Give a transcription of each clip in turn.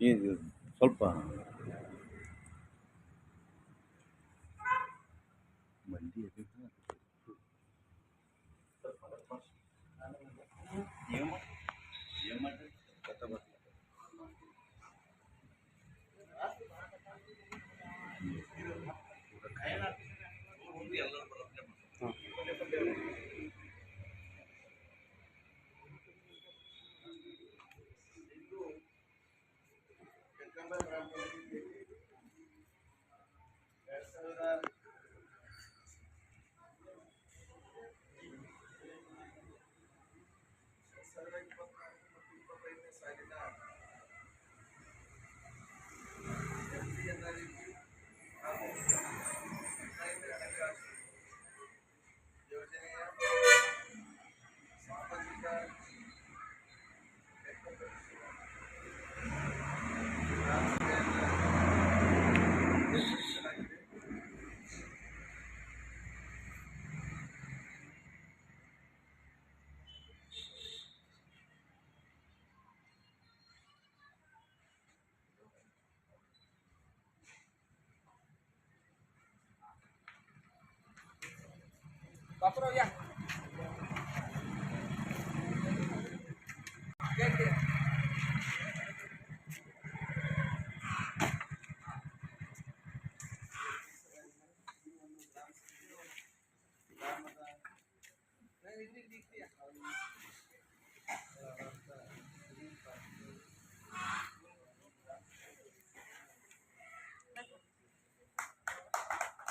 ಇದು ಸ್ವಲ್ಪ ಮಂಡಿ ಎದ್ದಿದ್ದು ಯೋಜನೆಯ Ya.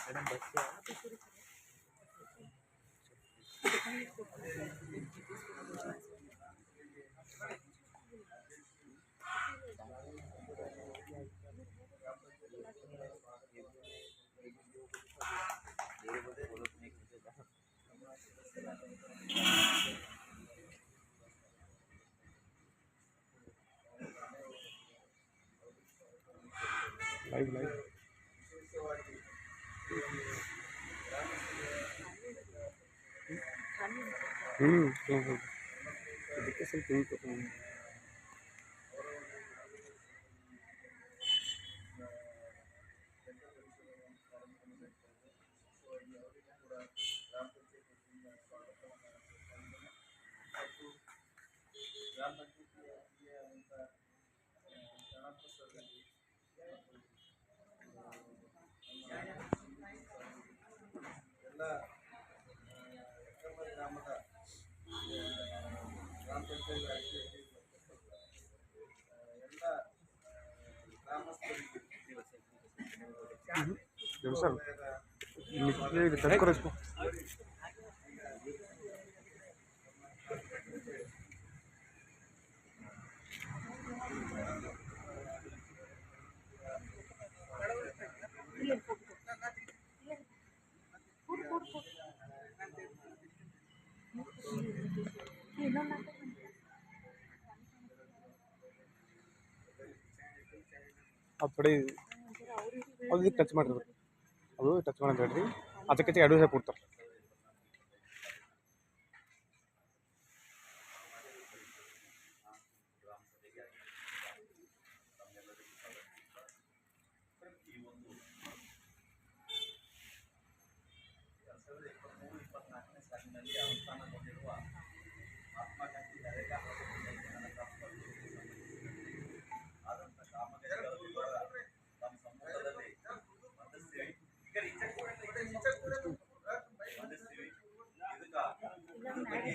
Ada bahasa apa sih? Live live हम्म, हम्म हम्म तो दिक्कत सब ठीक है ಸಂಸ್ಥೆಗಳ ಅಡಿಯಲ್ಲಿ ಬರ್ತಕ್ಕಂಥ ಎಲ್ಲ ಗ್ರಾಮಸ್ಥರಿಗೆ ಅದು ಥೊಡೆ ಅದು ಟಚ್ ಮಾಡಿರ್ಬೇಕು ಅದು ಟಚ್ ಮಾಡೋದು ಅದಕ್ಕೆ ಎರಡು ಕೊಡ್ತಾರೆ.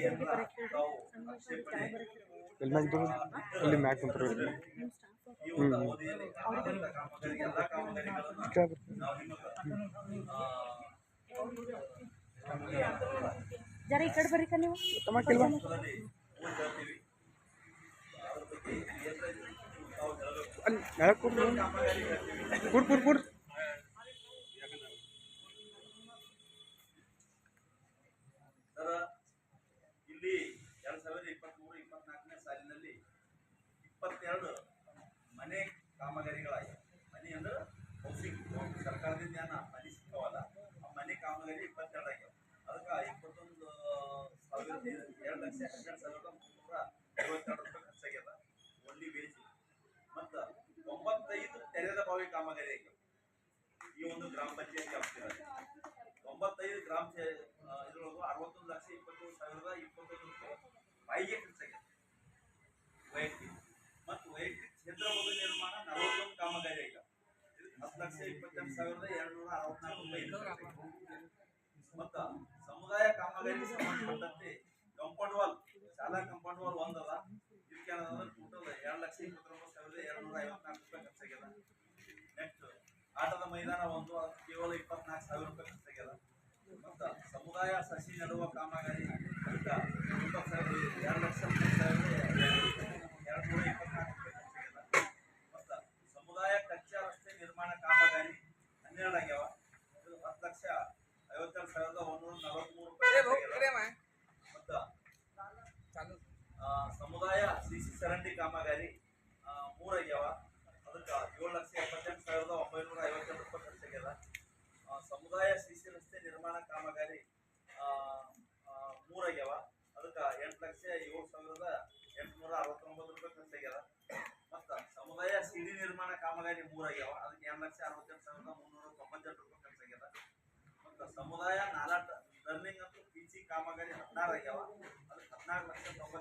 ಅವಧಿಯಲ್ಲಿ ಆದಂಥ ಕಾಮಗಾರಿ ಎಲ್ಲ ಕಾಮಗಾರಿಗಳನ್ನ ನಾವು ನಿಮಗೆ ಜರ ಈ ಕಡೆ ಬರ್ರಿ ಕ ನೀವು ಟಮಾಟಿಲ್ವಾ ಪುಸ್ತಕದಲ್ಲಿ ಓದಿ ಹೇಳ್ತೀವಿ ಅದ್ರ ಇಪ್ಪತ್ತೆರಡು ಮನೆ ಅಂದ್ರೆ ಹೌಸಿಂಗ್ ಸರ್ಕಾರದಿಂದ ಏನ ಮನೆ ಸಿಗ್ತಾವಲ್ಲ ಆ ಮನೆ ಕಾಮಗಾರಿ ಇಪ್ಪತ್ತೆರಡು ಆಗ್ಯಾವ. ಅದಕ್ಕೆ ಇಪ್ಪತ್ತೊಂದು ಸಾವಿರದ ಎರಡು ಲಕ್ಷ ಹನ್ನೆರಡು ಸಾವಿರದ ಮುನ್ನೂರ ಐವತ್ತೆರಡು ರೂಪಾಯಿ ಖರ್ಚಾಗ್ಯದ. ಒನ್ಲಿ ವೇಜ್ ಮತ್ತು ಒಂಬತ್ತೈದು ತೆರೆದ ಬಾವಿ ಕಾಮಗಾರಿ ಆಗ್ಯಾವ. ಈ ಒಂದು ಗ್ರಾಮ ಪಂಚಾಯತಿ ವ್ಯಾಪ್ತಿಯಲ್ಲಿ. ಒಂಬತ್ತೈದು ಗ್ರಾಮ ಇದ್ರೊಳಗೆ ಅರವತ್ತೊಂದು ಲಕ್ಷ ಇಪ್ಪತ್ತೊಂದು ಸಾವಿರದ ಇಪ್ಪತ್ತೊಂದು ರೂಪಾಯಿ ಬಾಯಿಗೆ ಖರ್ಚಾಗ್ಯದ ವೈಯಕ್ತಿಕ. ಮತ್ತು ವೈಯಕ್ತಿಕ ಬದು ನಿರ್ಮಾಣ ನಲವತ್ತೊಂದು ಕಾಮಗಾರಿ ಈಗ. ಹತ್ತು ಲಕ್ಷ ಇಪ್ಪತ್ತೆಂಟು ಸಾವಿರದ ಎರಡ್ನೂರ ಅರವತ್ನಾಲ್ಕು ರೂಪಾಯಿ. ಮತ್ತ ಸಮುದಾಯ ಕಾಮಗಾರಿ ಸಂಬಂಧಪಟ್ಟಂತೆ ಕಂಪೌಂಡ್ ವಾಲ್ ಶಾಲಾ ಕಂಪೌಂಡ್ ವಾಲ್ ಒಂದದ ಇದಕ್ಕೆ ಏನಂದ್ರೆ ಟೋಟಲ್ ಎರಡು ಲಕ್ಷ ಇಪ್ಪತ್ತೊಂಬತ್ತು ಸಾವಿರದ ಎರಡ್ನೂರ ಐವತ್ನಾಲ್ಕು ರೂಪಾಯಿ ಖರ್ಚಾಗ್ಯದ. ನೆಕ್ಸ್ಟ್ ಆಟದ ಮೈದಾನ ಒಂದು ಕೇವಲ ಇಪ್ಪತ್ನಾಲ್ಕು ಸಾವಿರ ರೂಪಾಯಿ ಖರ್ಚಾಗ್ಯದ. ಮತ್ತ ಸಮುದಾಯ ಸಸಿ ನೆಡುವ ಕಾಮಗಾರಿ ಅಂತ ಇಪ್ಪತ್ತು ಸಾವಿರ ಎರಡು ಲಕ್ಷ ಮೂರು ಸಾವಿರದ no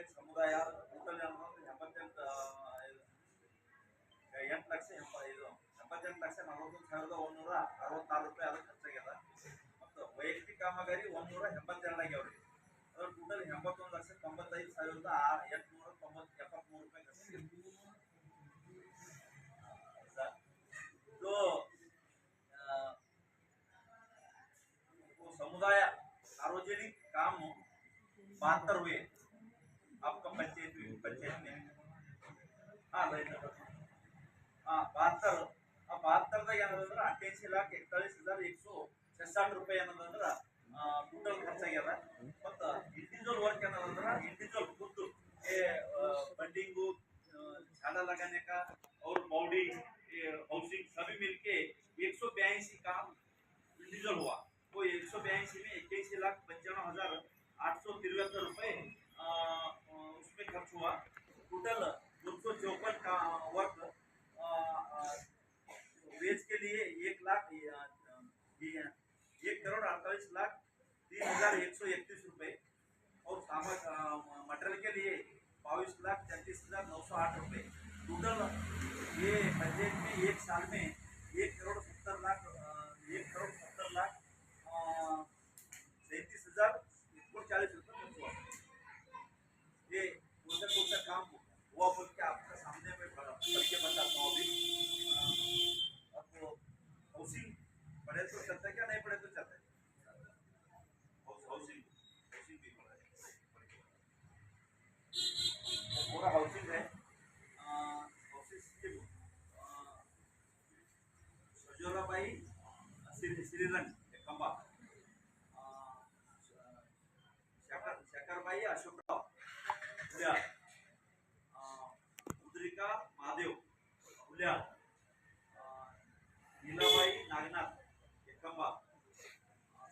ಎಪ್ಪತ್ತೆರಡು ಕಾಮಗಾರಿ ಸಮುದಾಯ ಟೋಟಲ್ ಏನಂದ್ರೆ ಎಂಬತ್ತೆಂಟು ಆ, ಇದು, ಎಂಟು ಲಕ್ಷ ಎಂಬ ಇದು ಎಂಬತ್ತೆಂಟು ಲಕ್ಷ ನಲವತ್ತೊಂದು ಸಾವಿರದ ಒಂದೂರ ಅರವತ್ತಾರು ರೂಪಾಯಿ ಅದಕ್ಕೆ ಖರ್ಚಾಗ್ಯದ ಮತ್ತು ವೈಯಕ್ತಿಕ ಕಾಮಗಾರಿ ಒಂದೂರ ಎಂಬತ್ತೆರಡು ಆಗ್ಯಾವ್ರಿ ಅದ್ರ ಟೋಟಲ್ ಎಂಬತ್ತೊಂದು ಲಕ್ಷ ತೊಂಬತ್ತೈದು ಸಾವಿರದ ಆ- ಎಂಟುನೂರ ತೊಂಬತ್ತು ಎಪ್ಪತ್ಮೂರು ರೂಪಾಯಿ ಖರ್ಚಾಗ್ಯದ ಸರ್, ಇದು ಆ, वो समुदाय सार्वजनिक काम बहत्तर हुए आपका पंचायत में पंचायत में हाँ राइट हाँ बहत्तर ಆ ಬಹತ್ತರದಾಗ ಏನದಂದ್ರೆ ಅಟ್ಯಾಸಿ ಲಾಕ್ ಎಕ್ತಾಳಿಸ್ ಹಜಾರ್ ಎಕ್ಸೋ ಛಸಾಟ್ ರೂಪಾಯಿ ಏನದಂದ್ರೆ ಟೋಟಲ್ ಖರ್ಚಾಗ್ಯದ ಮತ್ತು ಇಂಡಿವಿಜುವಲ್ ವರ್ಕ್ ಏನದಂದ್ರೆ ಇಂಡಿವಿಜುವಲ್ ಖುದ್ದು ए बंडिंगू झाड़ा लगाने का और बाउडी हाउसिंग सभी मिलके एक सौ बयासी काम इंडिविजुअल हुआ वो एक सौ बयासी में इक्कीस लाख पंचानवे हजार हुआ टोटल दो सौ चौपन अ, वेज के लिए एक लाख एक करोड़ अड़तालीस लाख तीन हज़ार एक सौ इकतीस रुपये. और सामक मटेरियल के लिए बाईस लाख तैंतीस हज़ार नौ सौ आठ रुपये. टोटल ये बजट में एक साल में एक करोड़ सत्तर लाख अ, एक करोड़ सत्तर लाख सैंतीस हज़ार चालीस रुपये खर्च हुआ ये कौन कौन सा काम हुआ बोल के आपके सामने में करके बताता हूँ। अभी आपको हाउसिंग पढ़े तो चलता है क्या? नहीं पढ़े तो चलता है। हाउस- हाउसिंग हाउसिंग भी पढ़ा है। पूरा हाउसिंग है। सजोराबाई श्री श्रीरंग। सध्या नीलाबाई नागनाथ एखंबा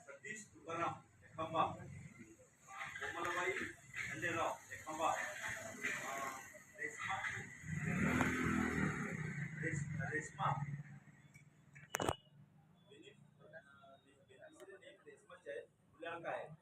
सतीश तुकाराम एखंबा कोमलाबाई खंडेराव एखंबा रेश्मा रेश्मा. रेश्मा है.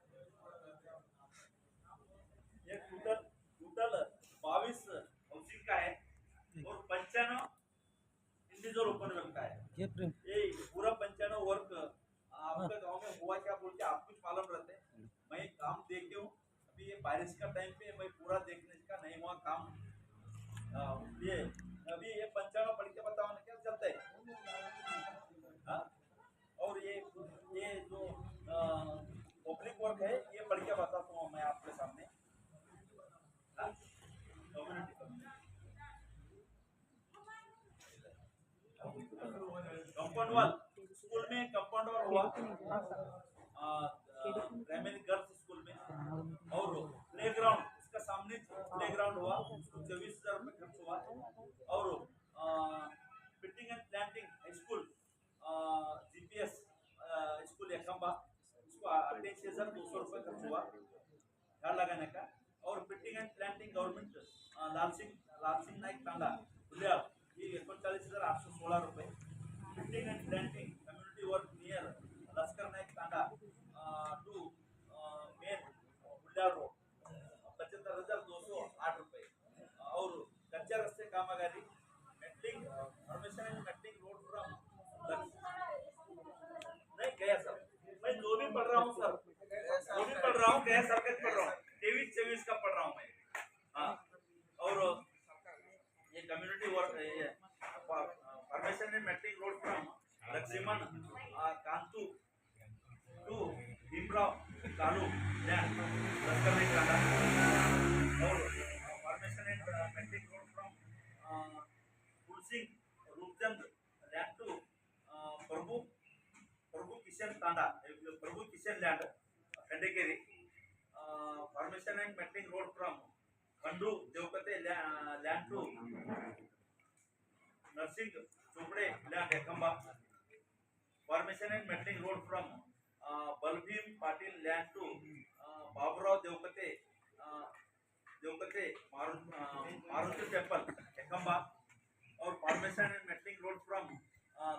अट्ठाईस हज़ार दो सौ रुपये खर्च हुआ झाड़ लगाने का। और fitting and planting government Lal Singh Lal Singh Naik Tanda Huliyal ये एकोणचाळीस हज़ार आठशे सोळा रुपये। Fitting and planting community work near Lashkar Naik Tanda to main हुलियाळ road पचहत्तर हज़ार दो सौ आठ रुपये। और कच्चा रस्ते कामगारी metalling permission and metalling road from नहीं, गया सर। मैं जो भी पढ़ रहा हूँ, सर पढ़ रहा हूँ गया सर्कल पढ़ रहा हूँ। तेईस चौबीस का पढ़ रहा हूँ मैं। हाँ। और ये कम्युनिटी वर्क ये permission and metric road from Laxman Kantu, to, Bhimrao, Kalu Lashkar और permission and metric road from Tulsingh Roopchand land to Prabhu Prabhu Kishan Tanda Prabhu Kishan land Khandekeri permission and metric road from Khandu Devkate land to Narsing Chopde land Ekamba formation and metalling road from Balbhim Patil land to Baburao Devkate Devkate Maruti temple Ekamba और formation and metalling road from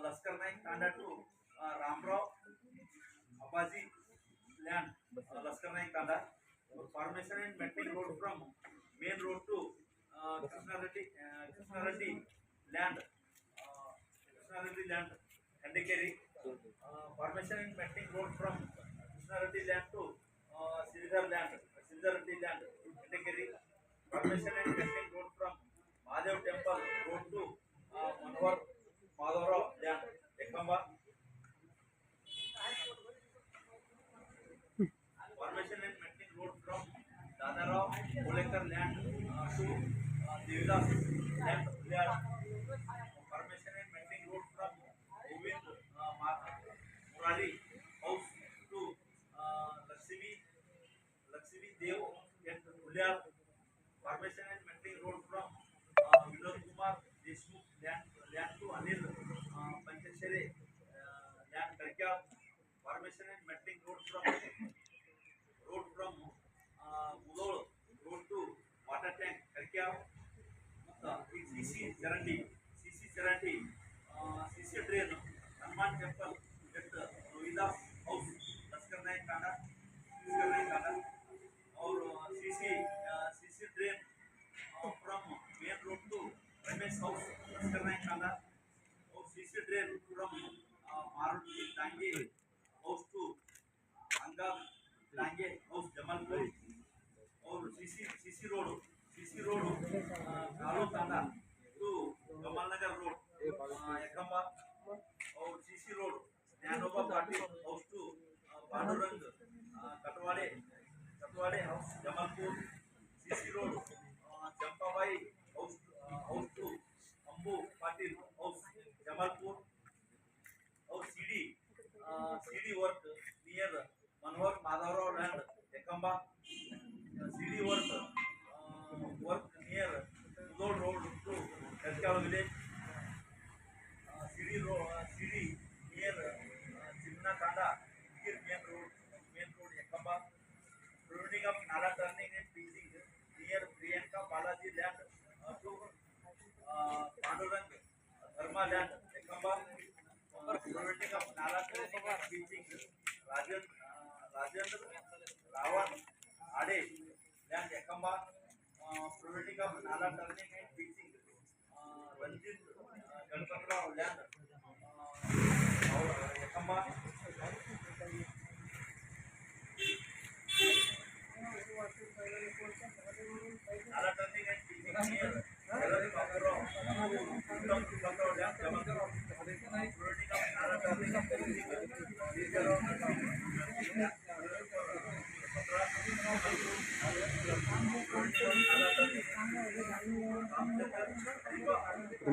Lashkar Naik Tanda to Ramrao Abaji land लश्कर नाइक तांडा। और formation and metalling road from main road to Krishna Reddy Krishna Reddy land Krishna Reddy land Khandekeri formation and metalling road from Krishna Reddy land to Shridhar land Shridhar Reddy land Khandekeri formation and metalling road from Mahadev temple road to Manohar Madhavrao land Ekamba formation and metalling road from Dadarao Kolekar land to Devdas land Huliyal formation and metalling road from Govind Murari house to Laxmi Laxmi Dev and Huliyal formation and maintain road from Vinod Kumar Deshmukh land land to Anil Panchshare land करके formation and metalling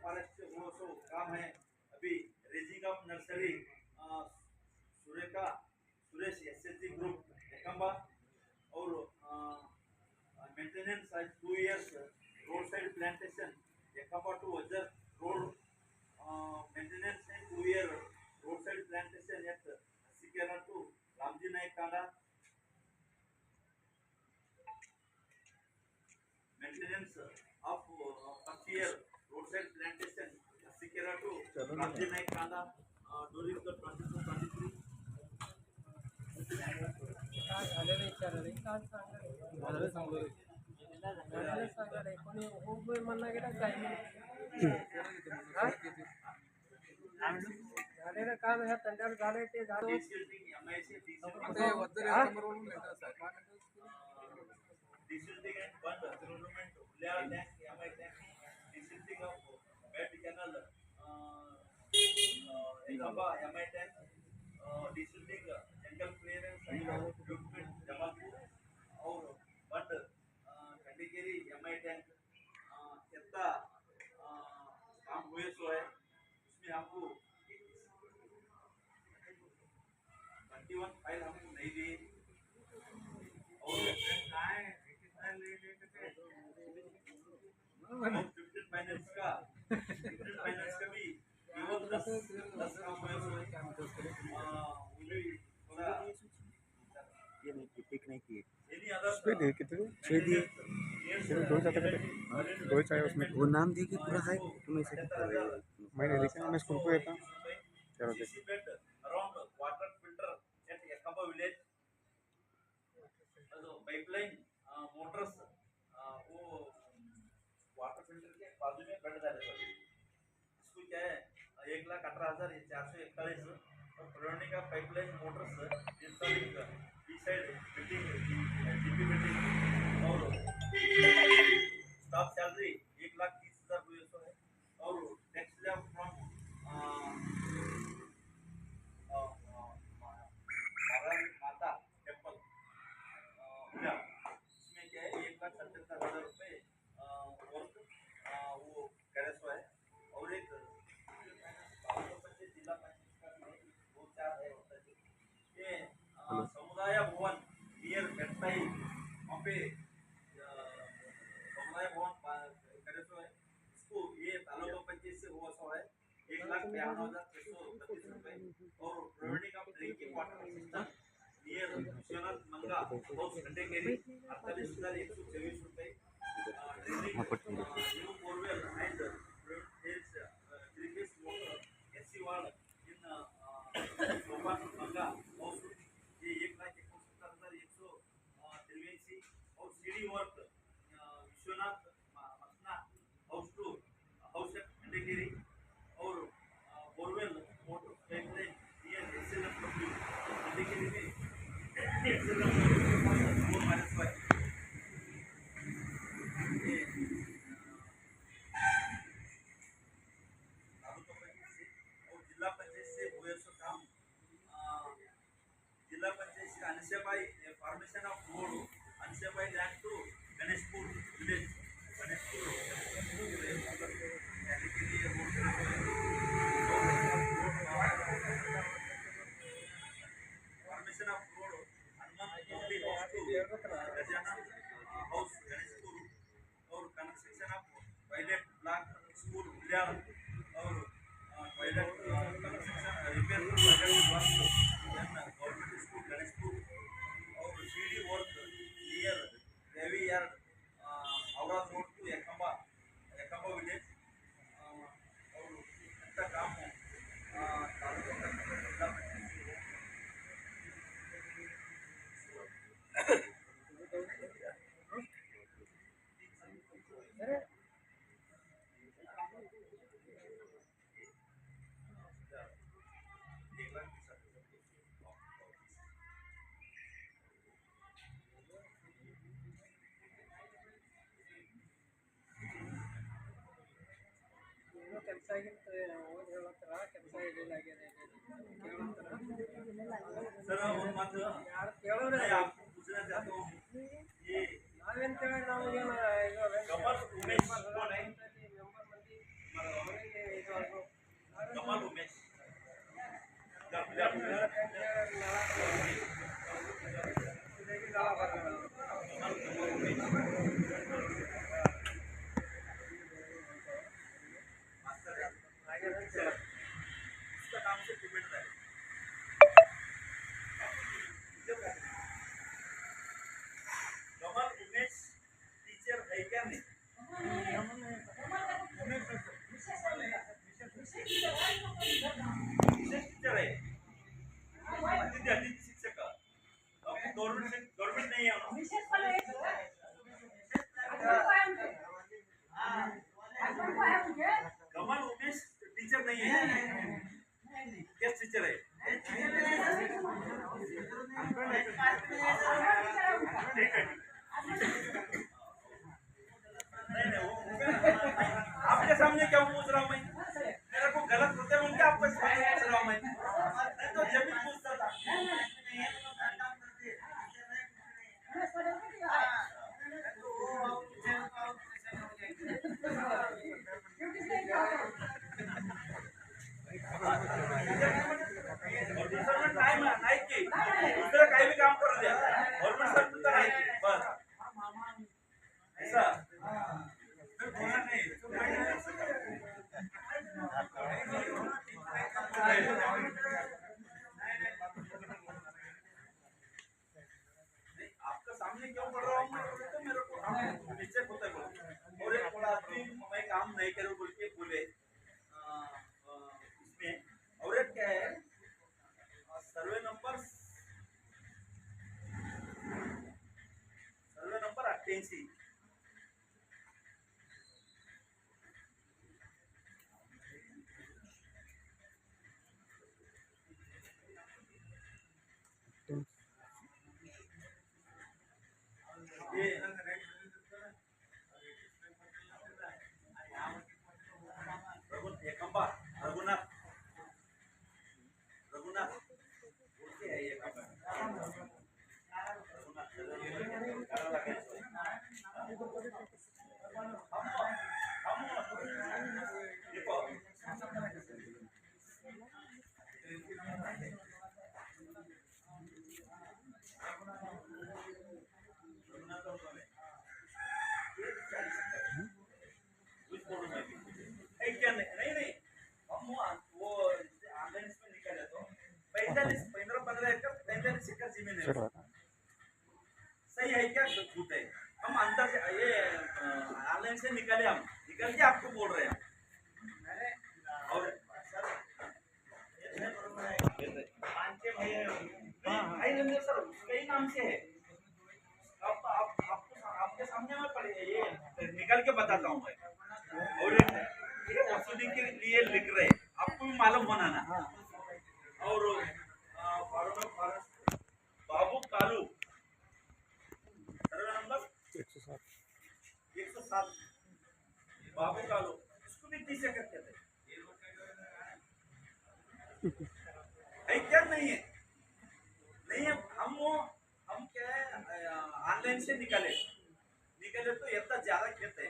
social forest वो सो काम है अभी raising of nursery Surekha Suresh S S G group Ekamba और maintenance आज two years road side plantation Ekamba to Wajar road maintenance and two year roadside plantation at Sikera to Ramji Naik Tanda. Maintenance of uh, first year roadside plantation Sikera to Ramji Naik Tanda uh, during the 22 23. काय झालेलं विचारलं काय सांगणार झालेलं सांगणार कोणी हो होय म्हणणं गेलं काय हा? झालेलं काम ह्या तंड्यात झालंय ते झालं हा? Uh, uh, uh, jungle clearance and equipment Jamalpur और खंडगिरी MI tank uh, कितना uh, काम हुए सो है उसमें हमको ट्वेंटी वन फ़ाइल हमको नहीं दी और फिफ्टीन फाइनेंस का फाइनेंस का भी केवल दस दस है। दिए कितने? छः दिए छः दो चाहते थे। दो ही चाहिए उसमें। वो नाम देखिए पूरा है? तुम ऐसे कर रहे हो मैंने लिखा मैं स्कूल को देता चलो देख CC bed बाजू झाले सर जाते हैं इसको क्या है एक लाख अठारह हजार चार सौ इकतालीस और पुराने का pipeline motors installing B side fitting GP fitting और स्टाफ सैलरी जिला panchayat formation of road Ansebai land sir ಒಂದು ಮಾತು ಯಾರು ಕೇಳೋರೇ ಗುಜರಾತ್ ಜಾತು ಈ ನಾವೇನು ಕೇಳಿ ನಮಗೆ ಕಮಲ್ ಉಮೇಶ್ ಮೆಂಬರ್ ಮಂದಿ ಇದು ಕಮಲ್ ಉಮೇಶ್ सही है क्या? झूठ है। हम अंदर से ये ऑनलाइन से निकाले हम। निकल के आपको बोल रहे हैं और भाई रंजन सर उसका ही नाम से है। अब आप आपको आपके सामने में पड़े ये निकल के बताता हूँ मैं। और ये वसूली के लिए लिख रहे आपको भी मालूम होना ना। और फॉर्म- फॉर्म- नंबर एक सौ सात एक सौ सात। बाबू कालू इसको भी तीस एकड़ कहते नहीं है? नहीं है हम वो, हम क्या है ऑनलाइन से निकाले। निकाले तो इतना ज़्यादा खेत है।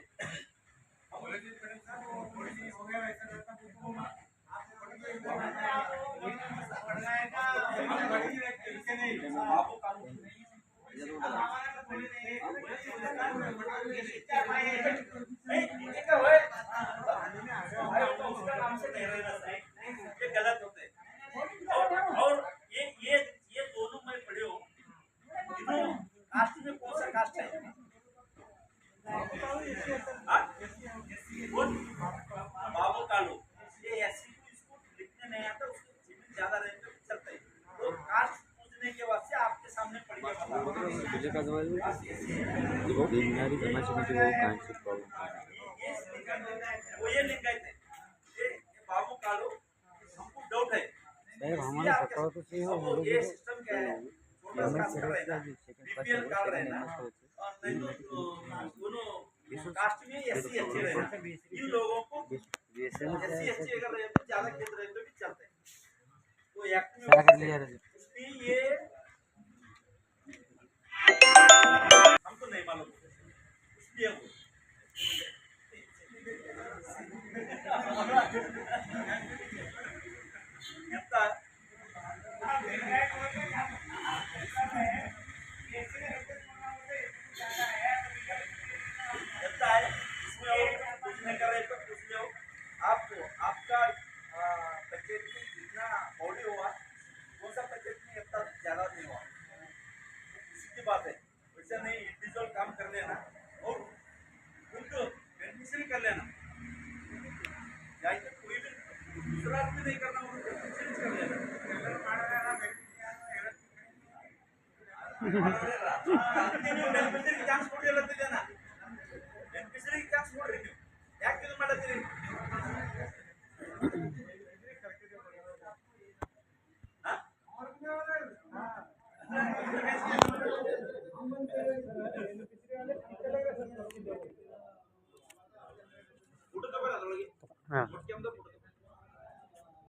बाबू कालू। ये गलत होते हैं। और और ये ये ये दोनों मैं पढ़े हूँ इन्हों कास्ट में कौन सा कास्ट है हाँ? कौन? बाबू कालू ये एससी को इसको लिखने नहीं आता उसको ज़मीन ज़्यादा रहने पे चलता है। तो कास्ट पूछने के से आपके सामने के रहा हूँ। का जमातीमध्ये वो ये ये ये बाबू कालू हमको डाउट है। साहेब आम्हाला स्वतःच हे अब वो ये सिस्टम क्या है? छोटा सा काम कर रहे हैं ना बीपीएल कार्ड रहे ना और नहीं तो दोनों कास्ट में एससी अच्छे रहे ना इन लोगों को एससी कर लिया ये हमको तो नहीं मालूम। इसलिए वो। ఎంత